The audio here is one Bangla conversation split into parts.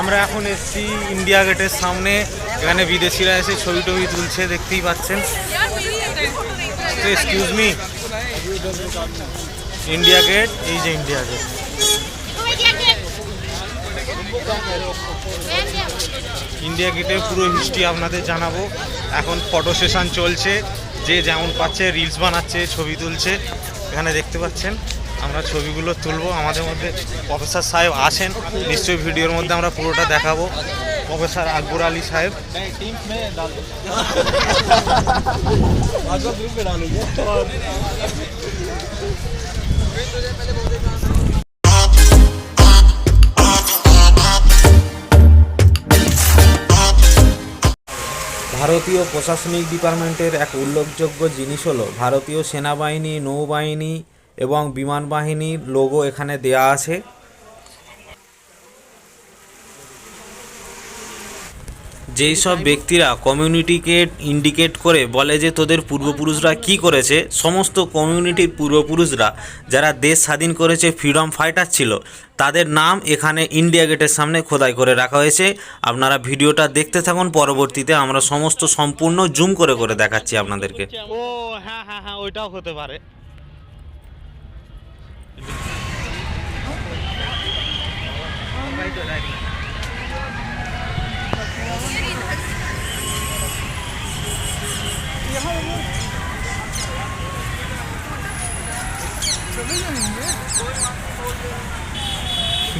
আমরা এখন এসছি ইন্ডিয়া গেটের সামনে। এখানে বিদেশিরা এসে ছবি টবি তুলছে, দেখতেই পাচ্ছেন। এক্সকিউজ মি ইন্ডিয়া গেট, এই যে ইন্ডিয়া গেট। ইন্ডিয়া গেটের পুরো হিস্ট্রি আপনাদের জানাব। এখন ফটো সেশন চলছে। যে যেমন পাচ্ছে রিলস বানাচ্ছে, ছবি তুলছে। এখানে দেখতে পাচ্ছেন। আমরা ছবিগুলো তুলবো, আমাদের মধ্যে প্রফেসর সাহেব আছেন, নিশ্চয়ই ভিডিওর মধ্যে আমরা পুরোটা দেখাবো। প্রফেসর আকবর আলী সাহেব। ভারতীয় প্রশাসনিক ডিপার্টমেন্টের এক উল্লেখযোগ্য জিনিস হলো, ভারতীয় সেনাবাহিনী, নৌবাহিনী এবং বিমান বাহিনীর লোগো এখানে দেয়া আছে। যেই সব ব্যক্তিরা কমিউনিটিকে ইন্ডিকেট করে, বলে যে তোদের পূর্বপুরুষরা কি করেছে, সমস্ত কমিউনিটির পূর্বপুরুষরা যারা দেশ স্বাধীন করেছে ফ্রিডম ফাইটার ছিল, তাদের নাম এখানে ইন্ডিয়া গেটের সামনে খোদাই করে রাখা হয়েছে। আপনারা ভিডিওটা দেখতে থাকুন, পরবর্তীতে আমরা সমস্ত সম্পূর্ণ জুম করে করে দেখাচ্ছি আপনাদেরকে। ও হ্যাঁ হ্যাঁ হ্যাঁ ওইটাও হতে পারে।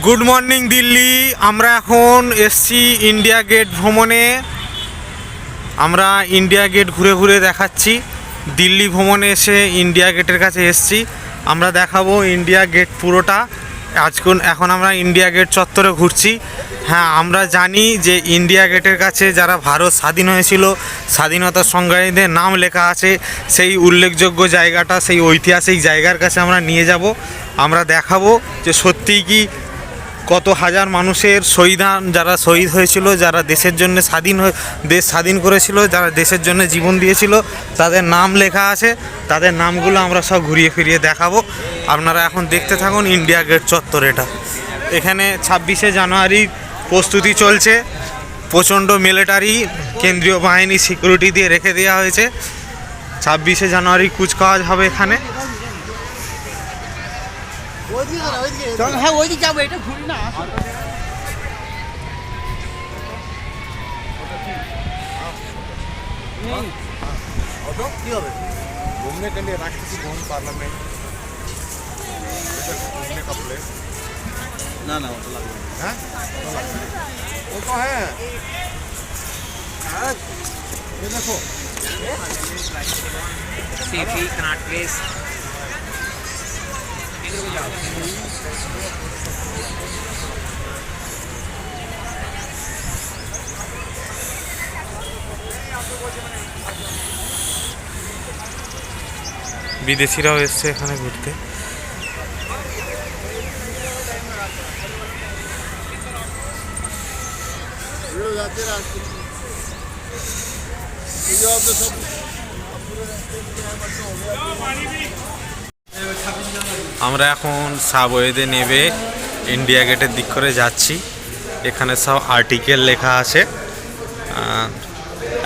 গুড মর্নিং দিল্লি, আমরা এখন এসছি ইন্ডিয়া গেট ভ্রমণে। আমরা ইন্ডিয়া গেট ঘুরে ঘুরে দেখাচ্ছি। দিল্লি ভ্রমণে এসে ইন্ডিয়া গেটের কাছে এসছি। আমরা দেখাবো ইন্ডিয়া গেট পুরোটা। আজকুন এখন আমরা ইন্ডিয়া গেট চত্বরে ঘুরছি। হ্যাঁ আমরা জানি যে ইন্ডিয়া গেটের কাছে যারা ভারত স্বাধীন হয়েছিল, স্বাধীনতা সংগ্রামীদের নাম লেখা আছে, সেই উল্লেখযোগ্য জায়গাটা, সেই ঐতিহাসিক জায়গার কাছে আমরা নিয়ে যাব। আমরা দেখাবো যে সত্যিই কি কত হাজার মানুষের শহীদান যারা শহীদ হয়েছিল, যারা দেশের জন্য স্বাধীন হয়ে, দেশ স্বাধীন করেছিল, যারা দেশের জন্য জীবন দিয়েছিল, তাদের নাম লেখা আছে। তাদের নামগুলো আমরা সব ঘুরিয়ে ফিরিয়ে দেখাবো। আপনারা এখন দেখতে থাকুন ইন্ডিয়া গেট চত্বর এটা। এখানে ছাব্বিশে জানুয়ারির প্রস্তুতি চলছে। প্রচণ্ড মিলিটারি কেন্দ্রীয় বাহিনী সিকিউরিটি দিয়ে রেখে দেওয়া হয়েছে। ছাব্বিশে জানুয়ারি কুচকাওয়াজ হবে এখানে। চল হ্যাঁ ওইদিকে যাবো এটা ঘুরি না घूमने के लिए राष्ट्रपति भवन पार्लियामेंट घूमने का प्लेस না না ওটা লাগবে না। है वो तो है ये देखो বিদেশিরাও এসছে এখানে ঘুরতে। আমরা এখন সাবওয়েতে নেবে ইন্ডিয়া গেটের দিক করে যাচ্ছি। এখানে সব আর্টিকেল লেখা আছে।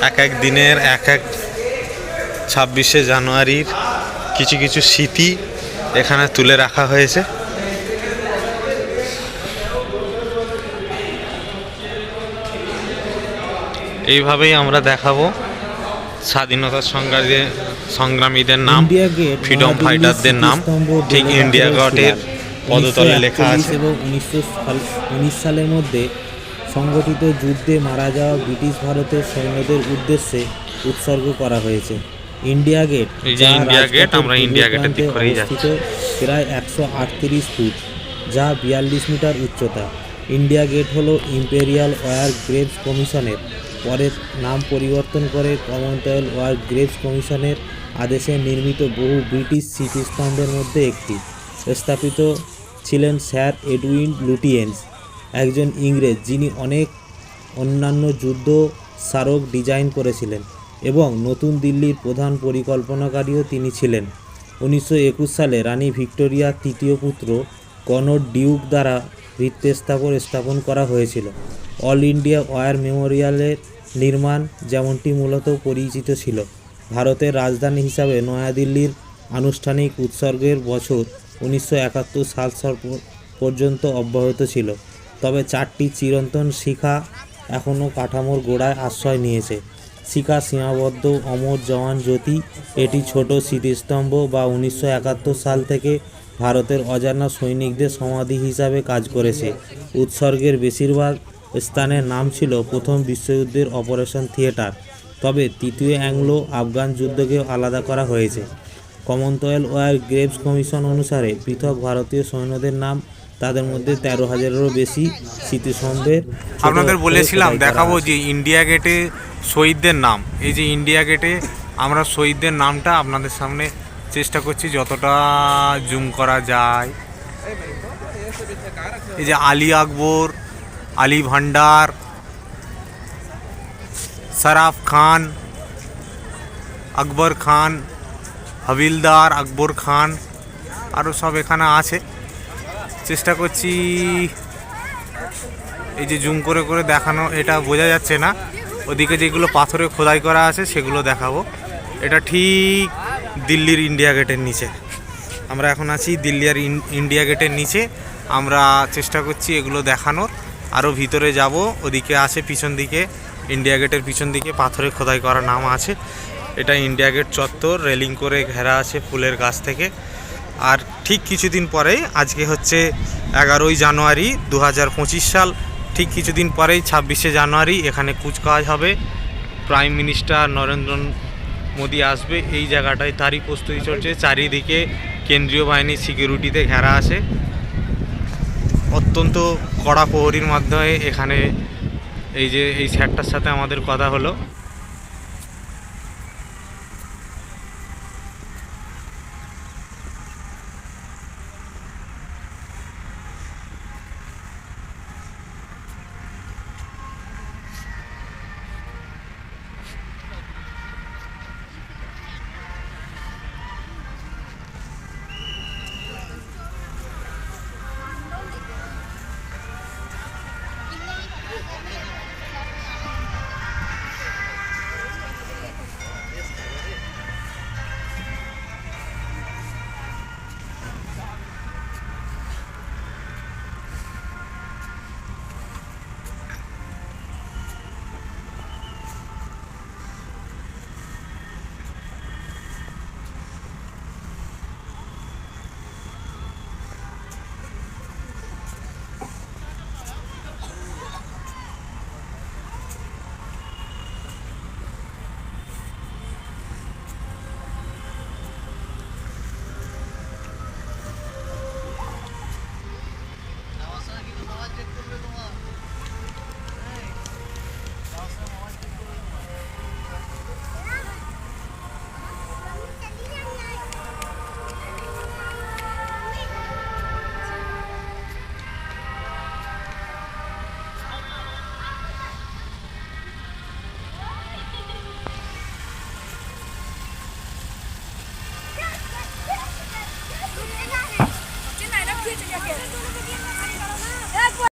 এক এক দিনের, এক এক ছাব্বিশে জানুয়ারির কিছু কিছু স্মৃতি এখানে তুলে রাখা হয়েছে। এইভাবেই আমরা দেখাবো। স্বাধীনতা সংগ্রামী সংগ্রামীদের নাম গেট ফ্রিডম ফাইটারদের নাম। ঠিক ইন্ডিয়া গেটের পদতলে লেখা আছে। এবং উনিশশো উনিশ সালের মধ্যে সংগঠিত যুদ্ধে মারা যাওয়া ব্রিটিশ ভারতের সৈন্যদের উদ্দেশ্যে উৎসর্গ করা হয়েছে। ইন্ডিয়া গেট ইন্ডিয়া গেট, আমরা ইন্ডিয়া গেটের দিক করেই প্রায় একশো আটত্রিশ ফুট যা বিয়াল্লিশ মিটার উচ্চতা। ইন্ডিয়া গেট হলো ইম্পেরিয়াল ওয়ার গ্রেভস কমিশনের পরে নাম পরিবর্তন করে কমনওয়েলথ ওয়ার গ্রেভস কমিশনের আদেশে নির্মিত বহু ব্রিটিশ স্মৃতিস্তম্ভের মধ্যে একটি। স্থাপিত ছিলেন স্যার এডউইন লুটিয়েন্স, একজন ইংরেজ যিনি অনেক অন্যান্য যুদ্ধ স্মারক ডিজাইন করেছিলেন এবং নতুন দিল্লির প্রধান পরিকল্পনাকারীও তিনি ছিলেন। উনিশশো একুশ সালে রানী ভিক্টোরিয়ার তৃতীয় পুত্র কনর ডিউক দ্বারা ভিত্তিস্থাপন স্থাপন করা হয়েছিল। অল ইন্ডিয়া ওয়ার মেমোরিয়ালের নির্মাণ যেমনটি মূলত পরিচিত ছিল। ভারতের রাজধানী হিসাবে নয়াদিল্লির আনুষ্ঠানিক উৎসর্গের বছর উনিশশো একাত্তর সাল পর্যন্ত অব্যাহত ছিল। তবে চারটি চিরন্তন শিখা এখনও কাঠামোর গোড়ায় আশ্রয় নিয়েছে। শিখা সীমাবদ্ধ, অমর জওয়ান জ্যোতি, এটি ছোট স্মৃতিস্তম্ভ বা উনিশশো একাত্তর সাল থেকে ভারতের অজানা সৈনিকদের সমাধি হিসাবে কাজ করেছে। উৎসর্গের বেশিরভাগ স্থানের নাম ছিল প্রথম বিশ্বযুদ্ধের অপারেশন থিয়েটার। তবে তৃতীয় অ্যাংলো আফগান যুদ্ধকেও আলাদা করা হয়েছে। কমনওয়েলথ ওয়ার গ্রেভস কমিশন অনুসারে পৃথক ভারতীয় সৈন্যদের নাম তাদের মধ্যে তেরো হাজারেরও বেশি স্মৃতিস্তম্ভের আপনাদের বলেছিলাম দেখাবো যে ইন্ডিয়া গেটে শহীদদের নাম। এই যে ইন্ডিয়া গেটে আমরা শহীদদের নামটা আপনাদের সামনে চেষ্টা করছি যতটা জুম করা যায়। এই যে আলী আকবর আলী ভান্ডার, সরাফ খান, আকবর খান, হাবিলদার, আকবর খান আরও সব এখানে আছে। চেষ্টা করছি এই যে জুম করে করে দেখানো, এটা বোঝা যাচ্ছে না। ওদিকে যেগুলো পাথরে খোদাই করা আছে, সেগুলো দেখাবো। এটা ঠিক দিল্লির ইন্ডিয়া গেটের নিচে। আমরা এখন আছি দিল্লির ইন- ইন্ডিয়া গেটের নিচে। আমরা চেষ্টা করছি এগুলো দেখানোর। আরও ভিতরে যাব, ওদিকে আছে পিছন দিকে ইন্ডিয়া গেটের পিছন দিকে পাথরে খোদাই করা নাম আছে। এটা ইন্ডিয়া গেট চত্বর রেলিং করে ঘেরা আছে ফুলের গাছ থেকে। আর ঠিক কিছুদিন পরেই, আজকে হচ্ছে এগারোই জানুয়ারি দু হাজার পঁচিশ সাল, ঠিক কিছুদিন পরেই ছাব্বিশে জানুয়ারি এখানে কুচকাওয়াজ হবে। প্রাইম মিনিস্টার নরেন্দ্র মোদী আসবে, এই জায়গাটায় তারই প্রস্তুতি চলছে। চারিদিকে কেন্দ্রীয় বাহিনীর সিকিউরিটিতে ঘেরা আছে। অত্যন্ত কড়া প্রহরীর মাধ্যমে এখানে এই যে এই স্যারটার সাথে আমাদের কথা হলো।